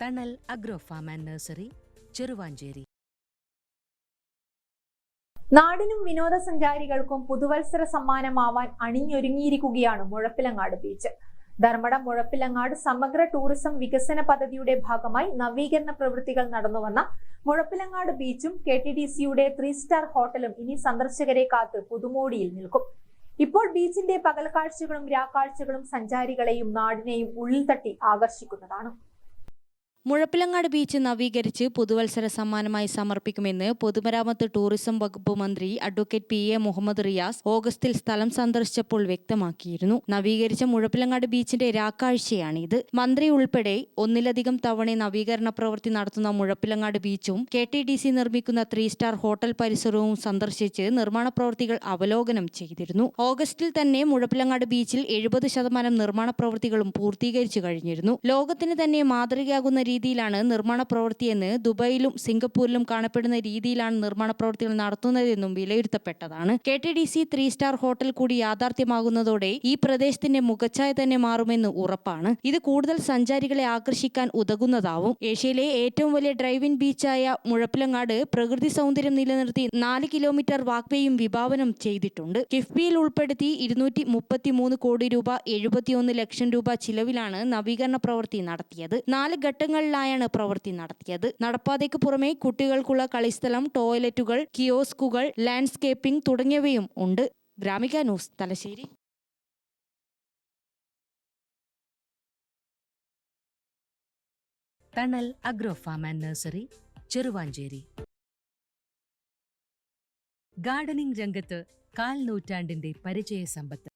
Thanal agro farm and nursery Cheruvanchery നാടിനും വിനോദസഞ്ചാരികൾക്കും പുതുവത്സര സമ്മാനമാവാൻ അണിഞ്ഞൊരുങ്ങിയിരിക്കുകയാണ് മുഴപ്പിലങ്ങാട് ബീച്ച്. ധർമ്മടം മുഴപ്പിലങ്ങാട് സമഗ്ര ടൂറിസം വികസന പദ്ധതിയുടെ ഭാഗമായി നവീകരണ പ്രവൃത്തികൾ നടന്നുവന്ന മുഴപ്പിലങ്ങാട് ബീച്ചും കെ ടി ഡി സിയുടെ ത്രീ സ്റ്റാർ ഹോട്ടലും ഇനി സന്ദർശകരെ കാത്ത് പുതുമോടിയിൽ നിൽക്കും. ഇപ്പോൾ ബീച്ചിന്റെ പകൽ കാഴ്ചകളും രാക്കാഴ്ചകളും സഞ്ചാരികളെയും നാടിനെയും ഉള്ളിൽ തട്ടി ആകർഷിക്കുന്നതാണ്. മുഴപ്പിലങ്ങാട് ബീച്ച് നവീകരിച്ച് പുതുവത്സര സമ്മാനമായി സമർപ്പിക്കുമെന്ന് പൊതുമരാമത്ത് ടൂറിസം വകുപ്പ് മന്ത്രി advocate P A Muhammad Riyas ഓഗസ്റ്റിൽ സ്ഥലം സന്ദർശിച്ചപ്പോൾ വ്യക്തമാക്കിയിരുന്നു. നവീകരിച്ച മുഴപ്പിലങ്ങാട് ബീച്ചിന്റെ രാക്കാഴ്ചയാണിത്. മന്ത്രി ഉൾപ്പെടെ ഒന്നിലധികം തവണ നവീകരണ പ്രവൃത്തി നടത്തുന്ന മുഴപ്പിലങ്ങാട് ബീച്ചും കെ ടി ഡി സി നിർമ്മിക്കുന്ന ത്രീ സ്റ്റാർ ഹോട്ടൽ പരിസരവും സന്ദർശിച്ച് നിർമ്മാണ പ്രവൃത്തികൾ അവലോകനം ചെയ്തിരുന്നു. ഓഗസ്റ്റിൽ തന്നെ മുഴപ്പിലങ്ങാട് ബീച്ചിൽ എഴുപത് ശതമാനം നിർമ്മാണ പ്രവൃത്തികളും പൂർത്തീകരിച്ചു കഴിഞ്ഞിരുന്നു. ലോകത്തിന് തന്നെ മാതൃകയാകുന്ന രീതിയിലാണ് നിർമ്മാണ പ്രവൃത്തിയെന്ന് ദുബായിലും സിംഗപ്പൂരിലും കാണപ്പെടുന്ന രീതിയിലാണ് നിർമ്മാണ പ്രവൃത്തികൾ നടത്തുന്നതെന്നും വിലയിരുത്തപ്പെട്ടതാണ്. K T D C three star hotel കൂടി യാഥാർത്ഥ്യമാകുന്നതോടെ ഈ പ്രദേശത്തിന്റെ മുഖച്ഛായ തന്നെ മാറുമെന്ന് ഉറപ്പാണ്. ഇത് കൂടുതൽ സഞ്ചാരികളെ ആകർഷിക്കാൻ ഉതകുന്നതാവും. ഏഷ്യയിലെ ഏറ്റവും വലിയ ഡ്രൈവിൻ ബീച്ചായ മുഴപ്പിലങ്ങാട് പ്രകൃതി സൗന്ദര്യം നിലനിർത്തി നാല് കിലോമീറ്റർ വാക്വേയും വിഭാവനം ചെയ്തിട്ടുണ്ട്. കിഫ്ബിയിൽ ഉൾപ്പെടുത്തി ഇരുന്നൂറ്റി മുപ്പത്തി മൂന്ന് കോടി രൂപ എഴുപത്തിയൊന്ന് ലക്ഷം രൂപ ചിലവിലാണ് നവീകരണ പ്രവൃത്തി നടത്തിയത്. നാല് ഘട്ടങ്ങളിലായാണ് പ്രവൃത്തി നടത്തിയത്. നടപ്പാതയ്ക്ക് പുറമെ കുട്ടികൾക്കുള്ള കളിസ്ഥലം ടോയ്ലറ്റുകൾ കിയോസ്കുകൾ ലാൻഡ്സ്കേപ്പിംഗ് തുടങ്ങിയവയും ഉണ്ട്. Gramika news Thalassery. Thanal agro farm and nursery Cheruvanchery. Gardening രംഗത്ത് കാൽ നൂറ്റാണ്ടിന്റെ പരിചയ സമ്പത്ത്